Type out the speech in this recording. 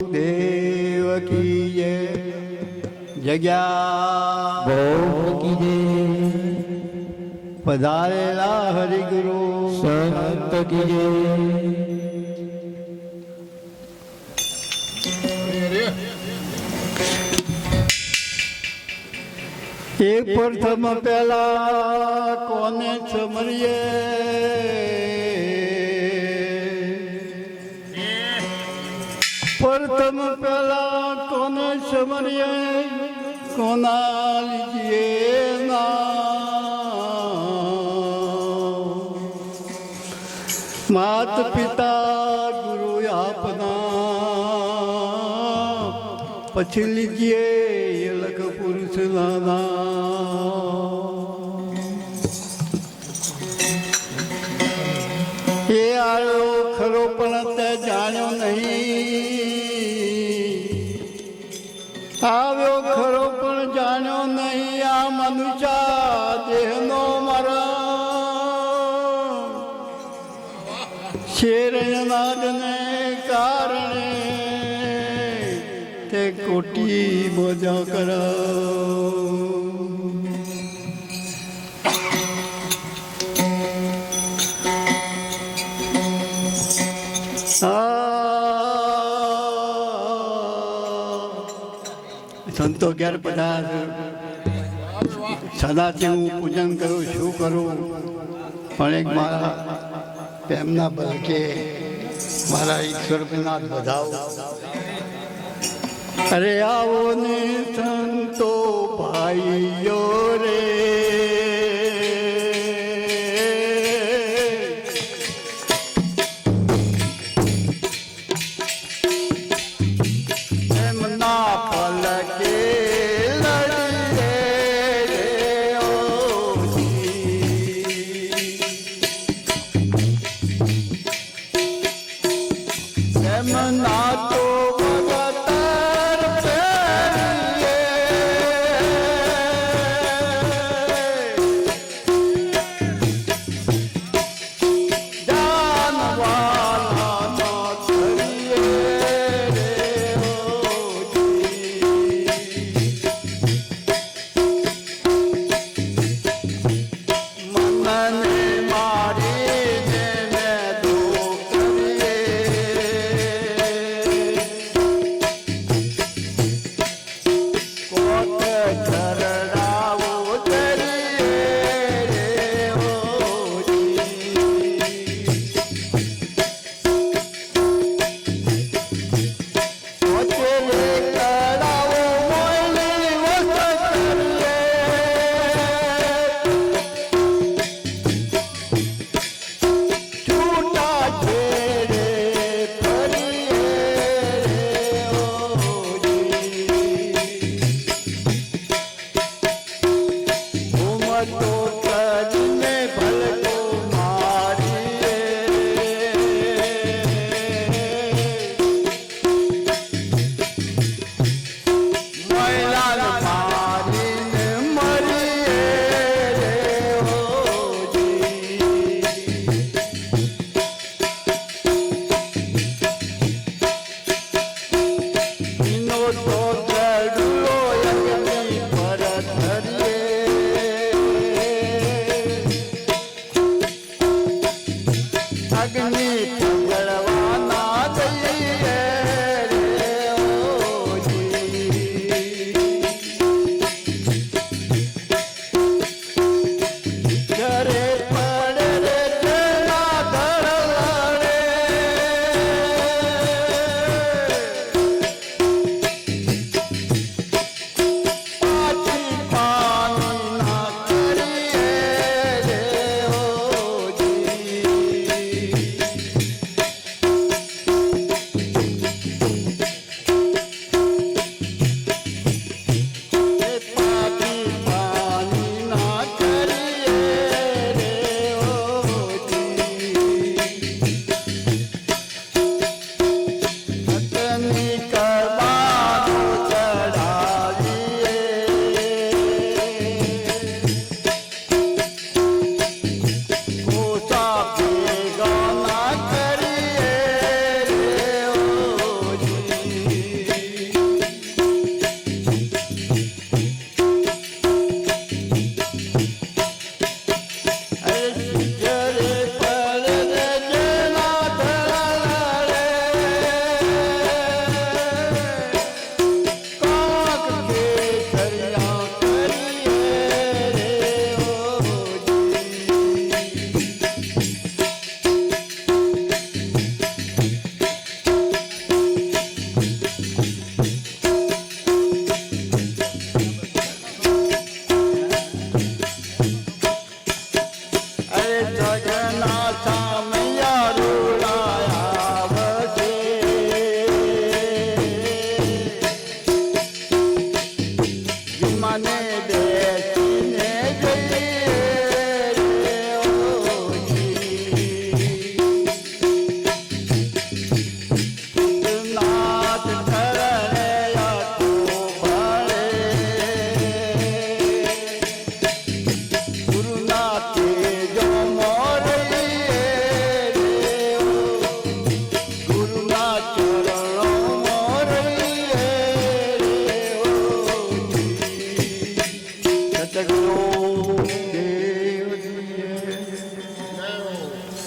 દેવ કી જય જગ્યા ભોગ કી પધારેલા હરિગુરુ જય સંત કી જય એ પ્રથમ પહેલા કોને સમરીએ સમરીએ કોના લીજીએ માત પિતા ગુરુ આપના પછી લીજીએ લખ પુરુષ એ આવ્યો ખરો પણ જાણ્યો નહીં આ મનુષ્ય દેહનો મરણ શેરનાદને કારણે તે કોટી બોજા કર સંતો ઘેર પધાર. સદાથી હું પૂજન કરું, શું કરું? પણ એક મારા તેમના બલકે મારા ઈશ્વર વિના વધાવો. અરે આવો ને સંતો ભાઈ यमना காற்று